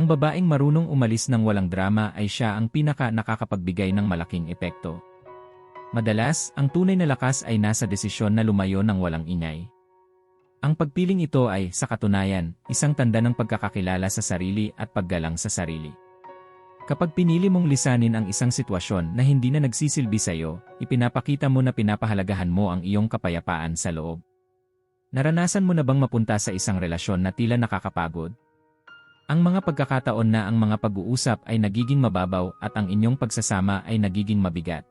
Ang babaeng marunong umalis ng walang drama ay siya ang pinaka nakakapagbigay ng malaking epekto. Madalas, ang tunay na lakas ay nasa desisyon na lumayo ng walang ingay. Ang pagpiling ito ay, sa katunayan, isang tanda ng pagkakakilala sa sarili at paggalang sa sarili. Kapag pinili mong lisanin ang isang sitwasyon na hindi na nagsisilbi sa iyo, ipinapakita mo na pinapahalagahan mo ang iyong kapayapaan sa loob. Naranasan mo na bang mapunta sa isang relasyon na tila nakakapagod? Ang mga pagkakataon na ang mga pag-uusap ay nagiging mababaw at ang inyong pagsasama ay nagiging mabigat.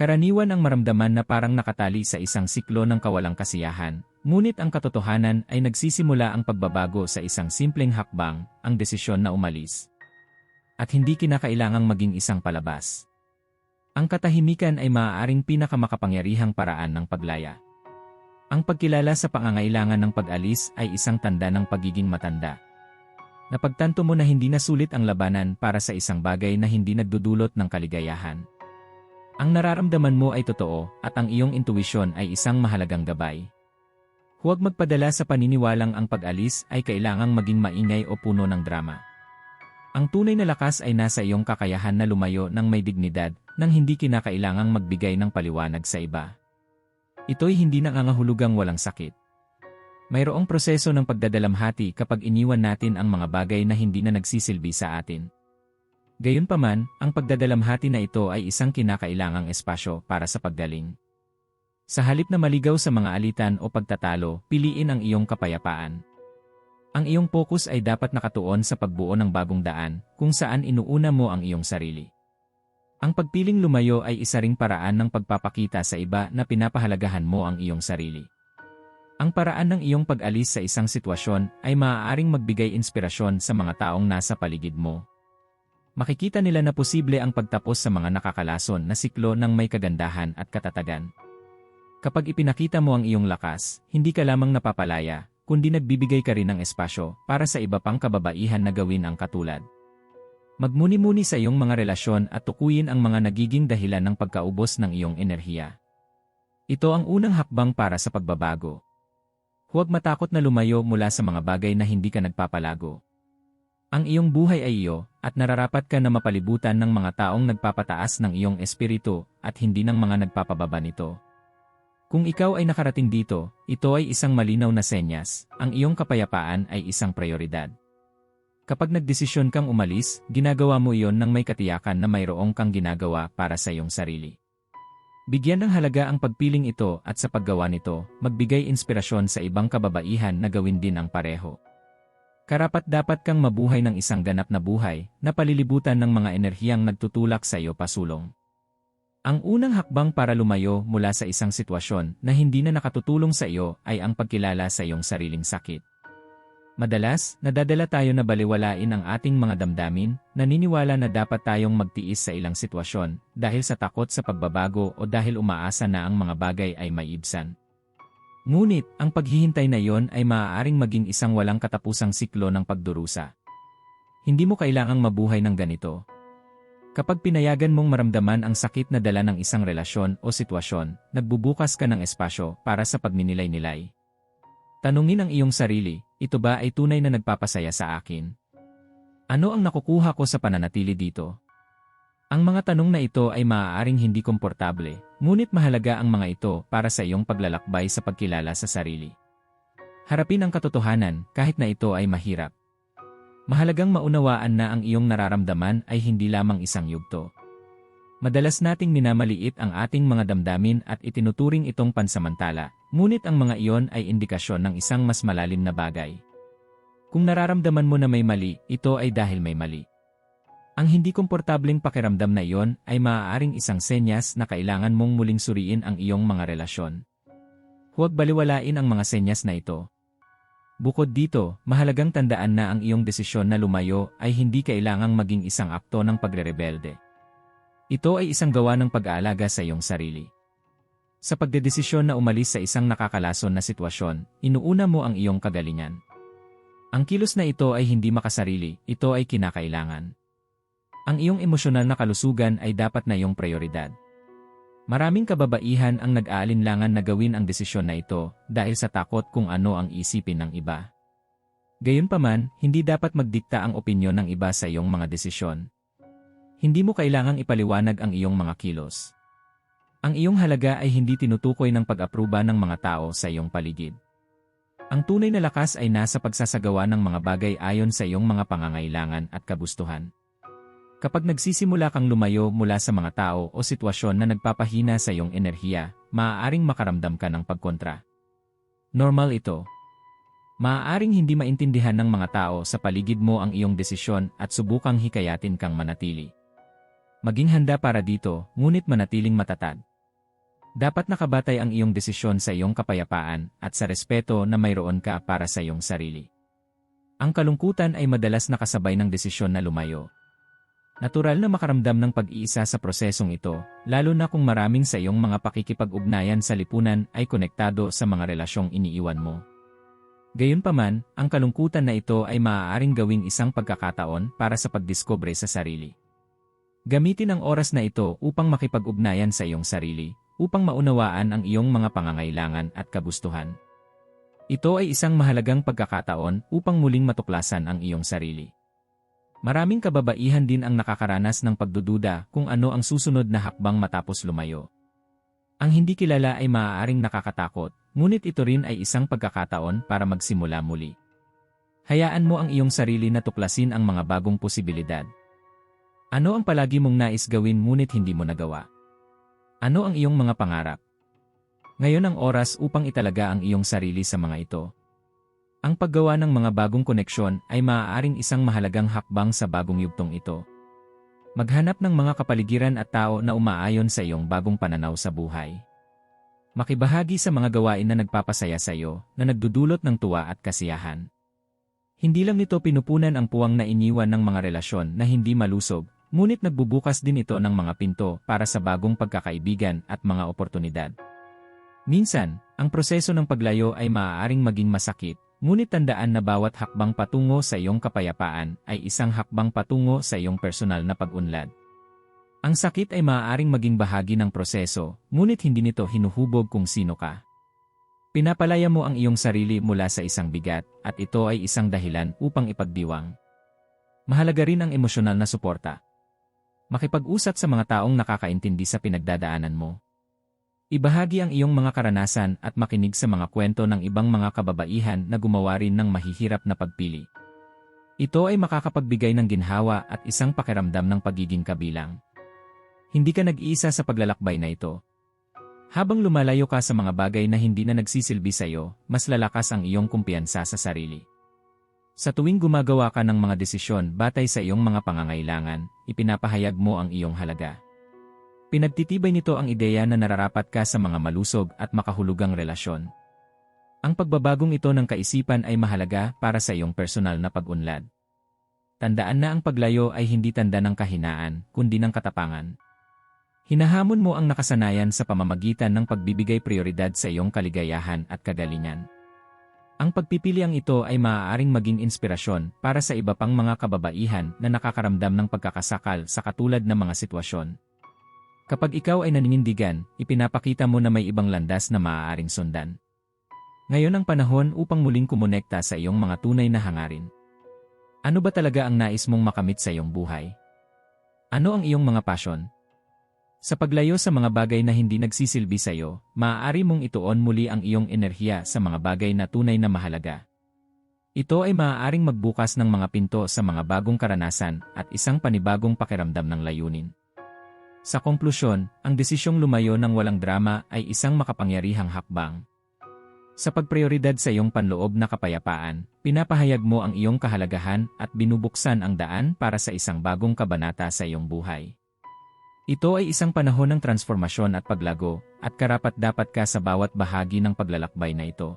Karaniwan ang maramdaman na parang nakatali sa isang siklo ng kawalang kasiyahan, ngunit ang katotohanan ay nagsisimula ang pagbabago sa isang simpleng hakbang, ang desisyon na umalis. At hindi kinakailangang maging isang palabas. Ang katahimikan ay maaaring pinakamakapangyarihang paraan ng paglaya. Ang pagkilala sa pangangailangan ng pag-alis ay isang tanda ng pagiging matanda. Napagtanto mo na hindi na sulit ang labanan para sa isang bagay na hindi nagdudulot ng kaligayahan. Ang nararamdaman mo ay totoo at ang iyong intuwisyon ay isang mahalagang gabay. Huwag magpadala sa paniniwalang ang pag-alis ay kailangang maging maingay o puno ng drama. Ang tunay na lakas ay nasa iyong kakayahan na lumayo ng may dignidad nang hindi kinakailangang magbigay ng paliwanag sa iba. Ito'y hindi nangangahulugang walang sakit. Mayroong proseso ng pagdadalamhati kapag iniwan natin ang mga bagay na hindi na nagsisilbi sa atin. Gayunpaman, ang pagdadalamhati na ito ay isang kinakailangang espasyo para sa paggaling. Sa halip na maligaw sa mga alitan o pagtatalo, piliin ang iyong kapayapaan. Ang iyong focus ay dapat nakatuon sa pagbuo ng bagong daan, kung saan inuuna mo ang iyong sarili. Ang pagpiling lumayo ay isa ring paraan ng pagpapakita sa iba na pinapahalagahan mo ang iyong sarili. Ang paraan ng iyong pag-alis sa isang sitwasyon ay maaaring magbigay inspirasyon sa mga taong nasa paligid mo makikita nila na posible ang pagtapos sa mga nakakalason na siklo ng may kagandahan at katatagan. Kapag ipinakita mo ang iyong lakas, hindi ka lamang napapalaya, kundi nagbibigay ka rin ng espasyo para sa iba pang kababaihan na gawin ang katulad. Magmuni-muni sa iyong mga relasyon at tukuyin ang mga nagiging dahilan ng pagkaubos ng iyong enerhiya. Ito ang unang hakbang para sa pagbabago. Huwag matakot na lumayo mula sa mga bagay na hindi ka nagpapalago. Ang iyong buhay ay iyo, at nararapat ka na mapalibutan ng mga taong nagpapataas ng iyong espiritu at hindi ng mga nagpapababa nito. Kung ikaw ay nakarating dito, ito ay isang malinaw na senyas, ang iyong kapayapaan ay isang prioridad. Kapag nagdesisyon kang umalis, ginagawa mo iyon ng may katiyakan na mayroong kang ginagawa para sa iyong sarili. Bigyan ng halaga ang pagpiling ito at sa paggawa nito, magbigay inspirasyon sa ibang kababaihan na gawin din ang pareho. Karapat dapat kang mabuhay ng isang ganap na buhay na palilibutan ng mga enerhiyang nagtutulak sa iyo pasulong. Ang unang hakbang para lumayo mula sa isang sitwasyon na hindi na nakatutulong sa iyo ay ang pagkilala sa iyong sariling sakit. Madalas, nadadala tayo na baliwalain ang ating mga damdamin, naniniwala na dapat tayong magtiis sa ilang sitwasyon dahil sa takot sa pagbabago o dahil umaasa na ang mga bagay ay maiibsan. Ngunit, ang paghihintay na iyon ay maaaring maging isang walang katapusang siklo ng pagdurusa. Hindi mo kailangang mabuhay ng ganito. Kapag pinayagan mong maramdaman ang sakit na dala ng isang relasyon o sitwasyon, nagbubukas ka ng espasyo para sa pagninilay-nilay. Tanungin ang iyong sarili, ito ba ay tunay na nagpapasaya sa akin? Ano ang nakukuha ko sa pananatili dito? Ang mga tanong na ito ay maaaring hindi komportable, ngunit mahalaga ang mga ito para sa iyong paglalakbay sa pagkilala sa sarili. Harapin ang katotohanan kahit na ito ay mahirap. Mahalagang maunawaan na ang iyong nararamdaman ay hindi lamang isang yugto. Madalas nating minamaliit ang ating mga damdamin at itinuturing itong pansamantala, ngunit ang mga iyon ay indikasyon ng isang mas malalim na bagay. Kung nararamdaman mo na may mali, ito ay dahil may mali. Ang hindi komportableng pakiramdam na iyon ay maaaring isang senyas na kailangan mong muling suriin ang iyong mga relasyon. Huwag baliwalain ang mga senyas na ito. Bukod dito, mahalagang tandaan na ang iyong desisyon na lumayo ay hindi kailangang maging isang akto ng pagrerebelde. Ito ay isang gawa ng pag-aalaga sa iyong sarili. Sa pagdedesisyon na umalis sa isang nakakalason na sitwasyon, inuuna mo ang iyong kagalingan. Ang kilos na ito ay hindi makasarili, ito ay kinakailangan. Ang iyong emosyonal na kalusugan ay dapat na iyong prioridad. Maraming kababaihan ang nag-aalinlangan na gawin ang desisyon na ito dahil sa takot kung ano ang isipin ng iba. Gayunpaman, hindi dapat magdikta ang opinyon ng iba sa iyong mga desisyon. Hindi mo kailangang ipaliwanag ang iyong mga kilos. Ang iyong halaga ay hindi tinutukoy ng pag-apruba ng mga tao sa iyong paligid. Ang tunay na lakas ay nasa pagsasagawa ng mga bagay ayon sa iyong mga pangangailangan at kagustuhan. Kapag nagsisimula kang lumayo mula sa mga tao o sitwasyon na nagpapahina sa iyong enerhiya, maaaring makaramdam ka ng pagkontra. Normal ito. Maaaring hindi maintindihan ng mga tao sa paligid mo ang iyong desisyon at subukang hikayatin kang manatili. Maging handa para dito, ngunit manatiling matatag. Dapat nakabatay ang iyong desisyon sa iyong kapayapaan at sa respeto na mayroon ka para sa iyong sarili. Ang kalungkutan ay madalas nakasabay ng desisyon na lumayo, Natural na makaramdam ng pag-iisa sa prosesong ito, lalo na kung maraming sa iyong mga pakikipag-ugnayan sa lipunan ay konektado sa mga relasyong iniiwan mo. Gayunpaman, ang kalungkutan na ito ay maaaring gawing isang pagkakataon para sa pagdiskobre sa sarili. Gamitin ang oras na ito upang makipag-ugnayan sa iyong sarili, upang maunawaan ang iyong mga pangangailangan at kagustuhan. Ito ay isang mahalagang pagkakataon upang muling matuklasan ang iyong sarili. Maraming kababaihan din ang nakakaranas ng pagdududa kung ano ang susunod na hakbang matapos lumayo. Ang hindi kilala ay maaaring nakakatakot, ngunit ito rin ay isang pagkakataon para magsimula muli. Hayaan mo ang iyong sarili na tuklasin ang mga bagong posibilidad. Ano ang palagi mong nais gawin ngunit hindi mo nagawa? Ano ang iyong mga pangarap? Ngayon ang oras upang italaga ang iyong sarili sa mga ito. Ang paggawa ng mga bagong koneksyon ay maaaring isang mahalagang hakbang sa bagong yugtong ito. Maghanap ng mga kapaligiran at tao na umaayon sa iyong bagong pananaw sa buhay. Makibahagi sa mga gawain na nagpapasaya sa iyo, na nagdudulot ng tuwa at kasiyahan. Hindi lang nito pinupunan ang puwang na iniwan ng mga relasyon na hindi malusog, ngunit nagbubukas din ito ng mga pinto para sa bagong pagkakaibigan at mga oportunidad. Minsan, ang proseso ng paglayo ay maaaring maging masakit, Ngunit tandaan na bawat hakbang patungo sa iyong kapayapaan ay isang hakbang patungo sa iyong personal na pag-unlad. Ang sakit ay maaaring maging bahagi ng proseso, ngunit hindi nito hinuhubog kung sino ka. Pinapalaya mo ang iyong sarili mula sa isang bigat, at ito ay isang dahilan upang ipagdiwang. Mahalaga rin ang emosyonal na suporta. Makipag-usap sa mga taong nakakaintindi sa pinagdadaanan mo. Ibahagi ang iyong mga karanasan at makinig sa mga kwento ng ibang mga kababaihan na gumawa rin ng mahihirap na pagpili. Ito ay makakapagbigay ng ginhawa at isang pakiramdam ng pagiging kabilang. Hindi ka nag-iisa sa paglalakbay na ito. Habang lumalayo ka sa mga bagay na hindi na nagsisilbi sa iyo, mas lalakas ang iyong kumpiyansa sa sarili. Sa tuwing gumagawa ka ng mga desisyon batay sa iyong mga pangangailangan, ipinapahayag mo ang iyong halaga. Pinagtitibay nito ang ideya na nararapat ka sa mga malusog at makahulugang relasyon. Ang pagbabagong ito ng kaisipan ay mahalaga para sa iyong personal na pag-unlad. Tandaan na ang paglayo ay hindi tanda ng kahinaan, kundi ng katapangan. Hinahamon mo ang nakasanayan sa pamamagitan ng pagbibigay prioridad sa iyong kaligayahan at kagalingan. Ang pagpipiliang ito ay maaaring maging inspirasyon para sa iba pang mga kababaihan na nakakaramdam ng pagkakasakal sa katulad ng mga sitwasyon. Kapag ikaw ay naninindigan, ipinapakita mo na may ibang landas na maaaring sundan. Ngayon ang panahon upang muling kumonekta sa iyong mga tunay na hangarin. Ano ba talaga ang nais mong makamit sa iyong buhay? Ano ang iyong mga pasyon? Sa paglayo sa mga bagay na hindi nagsisilbi sa iyo, maaari mong ituon muli ang iyong enerhiya sa mga bagay na tunay na mahalaga. Ito ay maaaring magbukas ng mga pinto sa mga bagong karanasan at isang panibagong pakiramdam ng layunin. Sa konklusyon, ang desisyong lumayo ng walang drama ay isang makapangyarihang hakbang. Sa pagprioridad sa iyong panloob na kapayapaan, pinapahayag mo ang iyong kahalagahan at binubuksan ang daan para sa isang bagong kabanata sa iyong buhay. Ito ay isang panahon ng transformasyon at paglago, at karapat-dapat ka sa bawat bahagi ng paglalakbay na ito.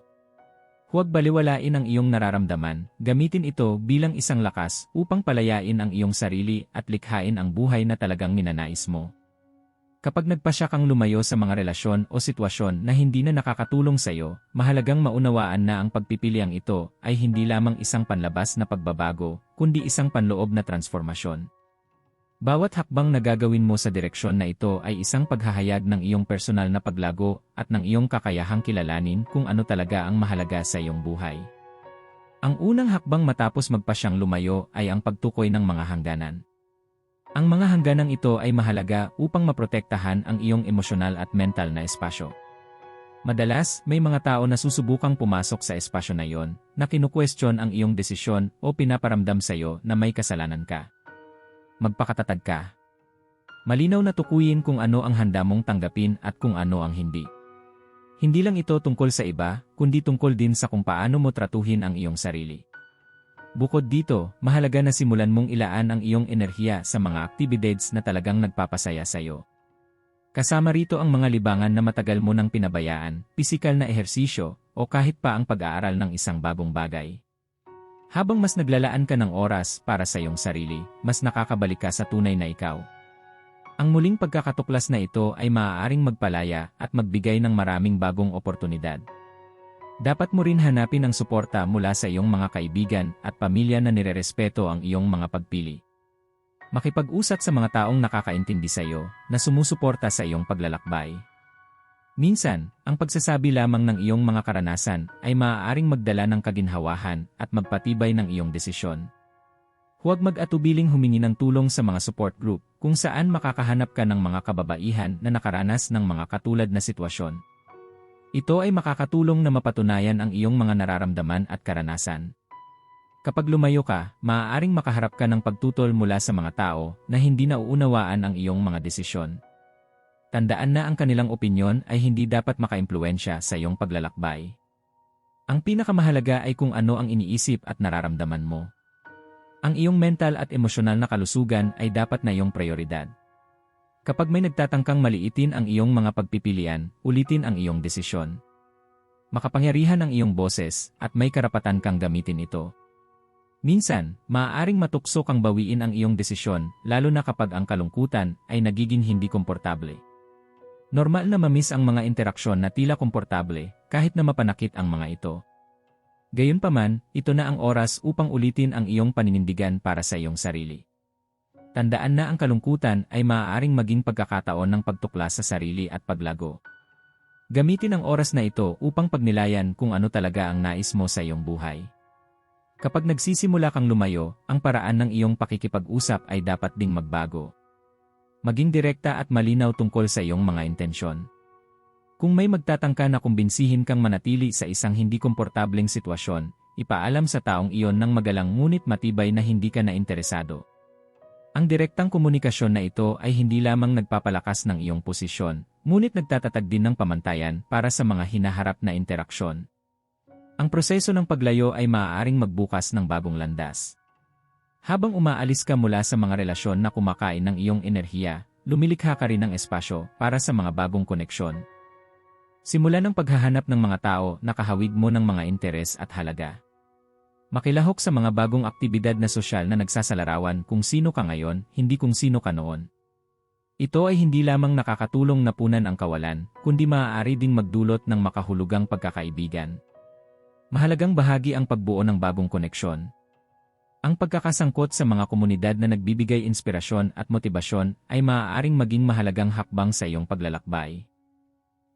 Huwag baliwalain ang iyong nararamdaman, gamitin ito bilang isang lakas upang palayain ang iyong sarili at likhain ang buhay na talagang minanais mo. Kapag nagpasya kang lumayo sa mga relasyon o sitwasyon na hindi na nakakatulong sa iyo, mahalagang maunawaan na ang pagpipiliang ito ay hindi lamang isang panlabas na pagbabago, kundi isang panloob na transformasyon. Bawat hakbang na gagawin mo sa direksyon na ito ay isang paghahayag ng iyong personal na paglago at ng iyong kakayahang kilalanin kung ano talaga ang mahalaga sa iyong buhay. Ang unang hakbang matapos magpasyang lumayo ay ang pagtukoy ng mga hangganan. Ang mga hangganang ito ay mahalaga upang maprotektahan ang iyong emosyonal at mental na espasyo. Madalas, may mga tao na susubukang pumasok sa espasyo na iyon, na kinukwestiyon ang iyong desisyon o pinaparamdam sa iyo na may kasalanan ka. Magpakatatag ka. Malinaw na tukuyin kung ano ang handa mong tanggapin at kung ano ang hindi. Hindi lang ito tungkol sa iba, kundi tungkol din sa kung paano mo tratuhin ang iyong sarili. Bukod dito, mahalaga na simulan mong ilaan ang iyong enerhiya sa mga activities na talagang nagpapasaya sa iyo. Kasama rito ang mga libangan na matagal mo nang pinabayaan, pisikal na ehersisyo, o kahit pa ang pag-aaral ng isang bagong bagay. Habang mas naglalaan ka ng oras para sa iyong sarili, mas nakakabalik ka sa tunay na ikaw. Ang muling pagkakatuklas na ito ay maaaring magpalaya at magbigay ng maraming bagong oportunidad. Dapat mo rin hanapin ang suporta mula sa iyong mga kaibigan at pamilya na nirerespeto ang iyong mga pagpili. Makipag-usap sa mga taong nakakaintindi sa iyo na sumusuporta sa iyong paglalakbay. Minsan, ang pagsasabi lamang ng iyong mga karanasan ay maaaring magdala ng kaginhawahan at magpatibay ng iyong desisyon. Huwag mag-atubiling humingi ng tulong sa mga support group kung saan makakahanap ka ng mga kababaihan na nakaranas ng mga katulad na sitwasyon. Ito ay makakatulong na mapatunayan ang iyong mga nararamdaman at karanasan. Kapag lumayo ka, maaaring makaharap ka ng pagtutol mula sa mga tao na hindi nauunawaan ang iyong mga desisyon. Tandaan na ang kanilang opinyon ay hindi dapat makaimpluensya sa iyong paglalakbay. Ang pinakamahalaga ay kung ano ang iniisip at nararamdaman mo. Ang iyong mental at emosyonal na kalusugan ay dapat na iyong prioridad. Kapag may nagtatangkang maliitin ang iyong mga pagpipilian, ulitin ang iyong desisyon. Makapangyarihan ang iyong boses at may karapatan kang gamitin ito. Minsan, maaaring matukso kang bawiin ang iyong desisyon, lalo na kapag ang kalungkutan ay nagiging hindi komportable. Normal na mamiss ang mga interaksyon na tila komportable, kahit na mapanakit ang mga ito. Gayunpaman, ito na ang oras upang ulitin ang iyong paninindigan para sa iyong sarili. Tandaan na ang kalungkutan ay maaaring maging pagkakataon ng pagtuklas sa sarili at paglago. Gamitin ang oras na ito upang pagnilayan kung ano talaga ang nais mo sa iyong buhay. Kapag nagsisimula kang lumayo, ang paraan ng iyong pakikipag-usap ay dapat ding magbago. Maging direkta at malinaw tungkol sa iyong mga intensyon. Kung may magtatangka na kumbinsihin kang manatili sa isang hindi komportableng sitwasyon, ipaalam sa taong iyon ng magalang ngunit matibay na hindi ka na interesado. Ang direktang komunikasyon na ito ay hindi lamang nagpapalakas ng iyong posisyon, ngunit nagtatatag din ng pamantayan para sa mga hinaharap na interaksyon. Ang proseso ng paglayo ay maaaring magbukas ng bagong landas. Habang umaalis ka mula sa mga relasyon na kumakain ng iyong enerhiya, lumilikha ka rin ng espasyo para sa mga bagong koneksyon. Simulan ng paghahanap ng mga tao na kahawig mo ng mga interes at halaga. Makilahok sa mga bagong aktibidad na sosyal na nagsasalarawan kung sino ka ngayon, hindi kung sino ka noon. Ito ay hindi lamang nakakatulong na punan ang kawalan, kundi maaari ding magdulot ng makahulugang pagkakaibigan. Mahalagang bahagi ang pagbuo ng bagong koneksyon. Ang pagkakasangkot sa mga komunidad na nagbibigay inspirasyon at motibasyon ay maaaring maging mahalagang hakbang sa iyong paglalakbay.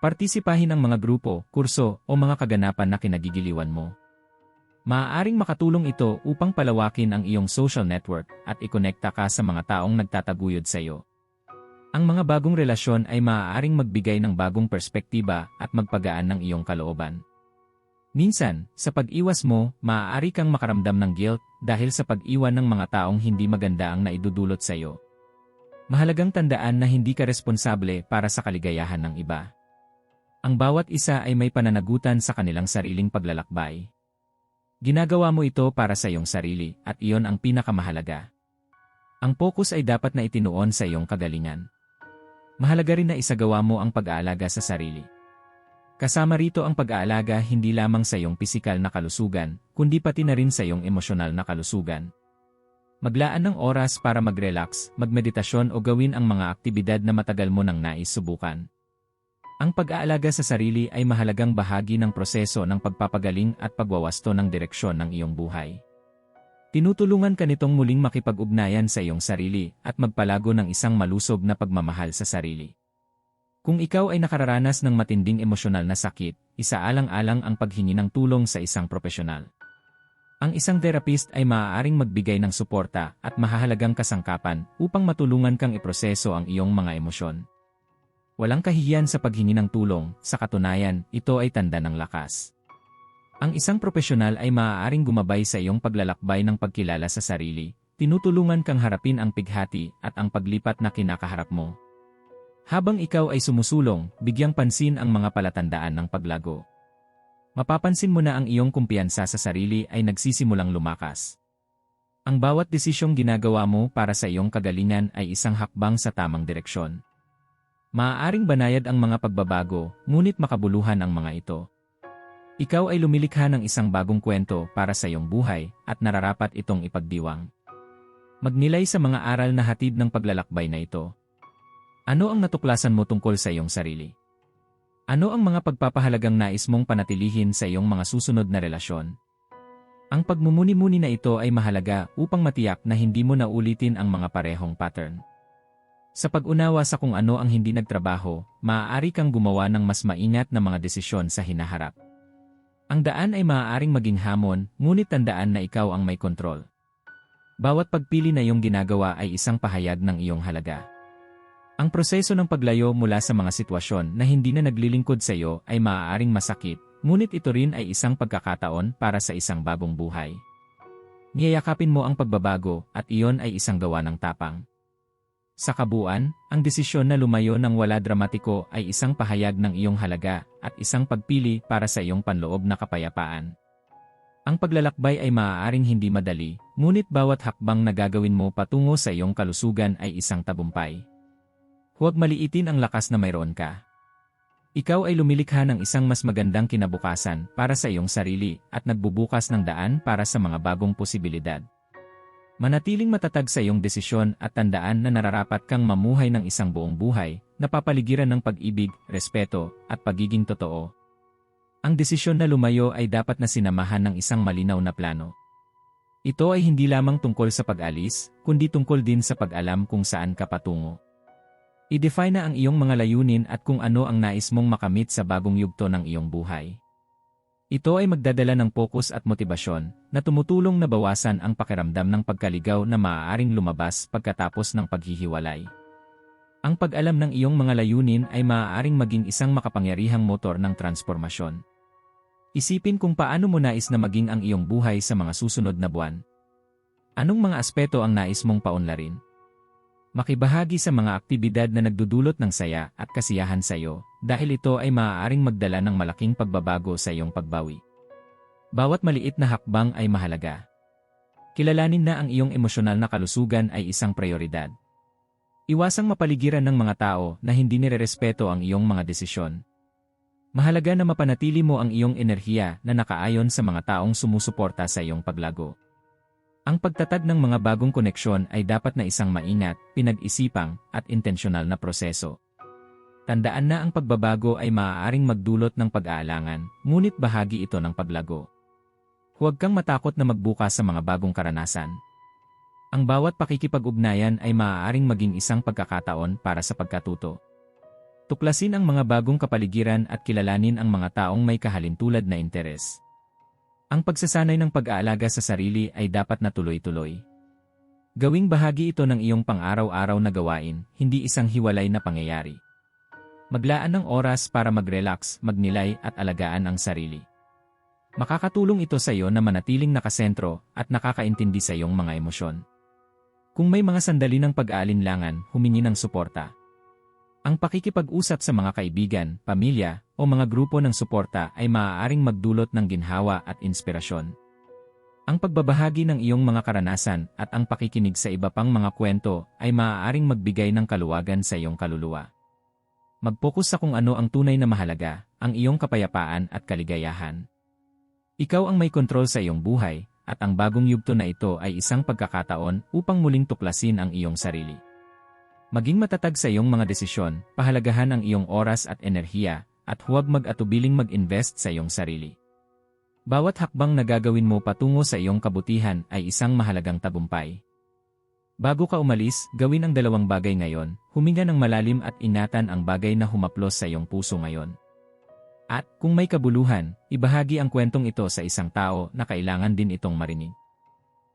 Partisipahin ang mga grupo, kurso, o mga kaganapan na kinagigiliwan mo. Maaaring makatulong ito upang palawakin ang iyong social network at ikonekta ka sa mga taong nagtataguyod sa iyo. Ang mga bagong relasyon ay maaaring magbigay ng bagong perspektiba at magpagaan ng iyong kalooban. Minsan, sa pag-iwas mo, maaari kang makaramdam ng guilt dahil sa pag-iwan ng mga taong hindi maganda ang naidudulot sa iyo. Mahalagang tandaan na hindi ka responsable para sa kaligayahan ng iba. Ang bawat isa ay may pananagutan sa kanilang sariling paglalakbay. Ginagawa mo ito para sa iyong sarili at iyon ang pinakamahalaga. Ang focus ay dapat na itinuon sa iyong kagalingan. Mahalaga rin na isagawa mo ang pag-aalaga sa sarili. Kasama rito ang pag-aalaga hindi lamang sa iyong pisikal na kalusugan, kundi pati na rin sa iyong emosyonal na kalusugan. Maglaan ng oras para mag-relax, magmeditasyon o gawin ang mga aktibidad na matagal mo nang nais subukan. Ang pag-aalaga sa sarili ay mahalagang bahagi ng proseso ng pagpapagaling at pagwawasto ng direksyon ng iyong buhay. Tinutulungan ka nitong muling makipag-ugnayan sa iyong sarili at magpalago ng isang malusob na pagmamahal sa sarili. Kung ikaw ay nakararanas ng matinding emosyonal na sakit, isaalang-alang ang paghingi ng tulong sa isang profesional. Ang isang therapist ay maaaring magbigay ng suporta at mahahalagang kasangkapan upang matulungan kang iproseso ang iyong mga emosyon. Walang kahihiyan sa paghingi ng tulong, sa katunayan, ito ay tanda ng lakas. Ang isang profesional ay maaaring gumabay sa iyong paglalakbay ng pagkilala sa sarili, tinutulungan kang harapin ang pighati at ang paglipat na kinakaharap mo. Habang ikaw ay sumusulong, bigyang pansin ang mga palatandaan ng paglago. Mapapansin mo na ang iyong kumpiyansa sa sarili ay nagsisimulang lumakas. Ang bawat desisyong ginagawa mo para sa iyong kagalingan ay isang hakbang sa tamang direksyon. Maaaring banayad ang mga pagbabago, ngunit makabuluhan ang mga ito. Ikaw ay lumilikha ng isang bagong kwento para sa iyong buhay at nararapat itong ipagdiwang. Magnilay sa mga aral na hatid ng paglalakbay na ito. Ano ang natuklasan mo tungkol sa iyong sarili? Ano ang mga pagpapahalagang nais mong panatilihin sa iyong mga susunod na relasyon? Ang pagmumuni-muni na ito ay mahalaga upang matiyak na hindi mo na ulitin ang mga parehong pattern. Sa pag-unawa sa kung ano ang hindi nagtrabaho, maaari kang gumawa ng mas maingat na mga desisyon sa hinaharap. Ang daan ay maaaring maging hamon, ngunit tandaan na ikaw ang may kontrol. Bawat pagpili na iyong ginagawa ay isang pahayag ng iyong halaga. Ang proseso ng paglayo mula sa mga sitwasyon na hindi na naglilingkod sa iyo ay maaaring masakit, ngunit ito rin ay isang pagkakataon para sa isang bagong buhay. Niyayakapin mo ang pagbabago at iyon ay isang gawa ng tapang. Sa kabuuan, ang desisyon na lumayo ng wala dramatiko ay isang pahayag ng iyong halaga at isang pagpili para sa iyong panloob na kapayapaan. Ang paglalakbay ay maaaring hindi madali, ngunit bawat hakbang na gagawin mo patungo sa iyong kalusugan ay isang tabumpay. Huwag maliitin ang lakas na mayroon ka. Ikaw ay lumilikha ng isang mas magandang kinabukasan para sa iyong sarili at nagbubukas ng daan para sa mga bagong posibilidad. Manatiling matatag sa iyong desisyon at tandaan na nararapat kang mamuhay ng isang buong buhay na papaligiran ng pag-ibig, respeto, at pagiging totoo. Ang desisyon na lumayo ay dapat na sinamahan ng isang malinaw na plano. Ito ay hindi lamang tungkol sa pag-alis, kundi tungkol din sa pag-alam kung saan ka patungo. I-define na ang iyong mga layunin at kung ano ang nais mong makamit sa bagong yugto ng iyong buhay. Ito ay magdadala ng pokus at motibasyon na tumutulong na bawasan ang pakiramdam ng pagkaligaw na maaaring lumabas pagkatapos ng paghihiwalay. Ang pag-alam ng iyong mga layunin ay maaaring maging isang makapangyarihang motor ng transformasyon. Isipin kung paano mo nais na maging ang iyong buhay sa mga susunod na buwan. Anong mga aspeto ang nais mong paunlarin? Makibahagi sa mga aktibidad na nagdudulot ng saya at kasiyahan sa iyo dahil ito ay maaaring magdala ng malaking pagbabago sa iyong pagbawi. Bawat maliit na hakbang ay mahalaga. Kilalanin na ang iyong emosyonal na kalusugan ay isang prioridad. Iwasang mapaligiran ng mga tao na hindi nirerespeto ang iyong mga desisyon. Mahalaga na mapanatili mo ang iyong enerhiya na nakaayon sa mga taong sumusuporta sa iyong paglago. Ang pagtatag ng mga bagong koneksyon ay dapat na isang maingat, pinag-isipang, at intensyonal na proseso. Tandaan na ang pagbabago ay maaaring magdulot ng pag-aalangan, ngunit bahagi ito ng paglago. Huwag kang matakot na magbukas sa mga bagong karanasan. Ang bawat pakikipag-ugnayan ay maaaring maging isang pagkakataon para sa pagkatuto. Tuklasin ang mga bagong kapaligiran at kilalanin ang mga taong may kahalintulad na interes. Ang pagsasanay ng pag-aalaga sa sarili ay dapat na tuloy-tuloy. Gawing bahagi ito ng iyong pang-araw-araw na gawain, hindi isang hiwalay na pangyayari. Maglaan ng oras para mag-relax, magnilay at alagaan ang sarili. Makakatulong ito sa iyo na manatiling nakasentro at nakakaintindi sa iyong mga emosyon. Kung may mga sandali ng pag-aalinlangan, humingi ng suporta. Ang pakikipag-usap sa mga kaibigan, pamilya, o mga grupo ng suporta ay maaaring magdulot ng ginhawa at inspirasyon. Ang pagbabahagi ng iyong mga karanasan at ang pakikinig sa iba pang mga kwento ay maaaring magbigay ng kaluwagan sa iyong kaluluwa. Mag-focus sa kung ano ang tunay na mahalaga, ang iyong kapayapaan at kaligayahan. Ikaw ang may kontrol sa iyong buhay, at ang bagong yugto na ito ay isang pagkakataon upang muling tuklasin ang iyong sarili. Maging matatag sa iyong mga desisyon, pahalagahan ang iyong oras at enerhiya, at huwag mag-atubiling mag-invest sa iyong sarili. Bawat hakbang na gagawin mo patungo sa iyong kabutihan ay isang mahalagang tabumpay. Bago ka umalis, gawin ang dalawang bagay ngayon, huminga ng malalim at inatan ang bagay na humaplos sa iyong puso ngayon. At kung may kabuluhan, ibahagi ang kwentong ito sa isang tao na kailangan din itong marinig.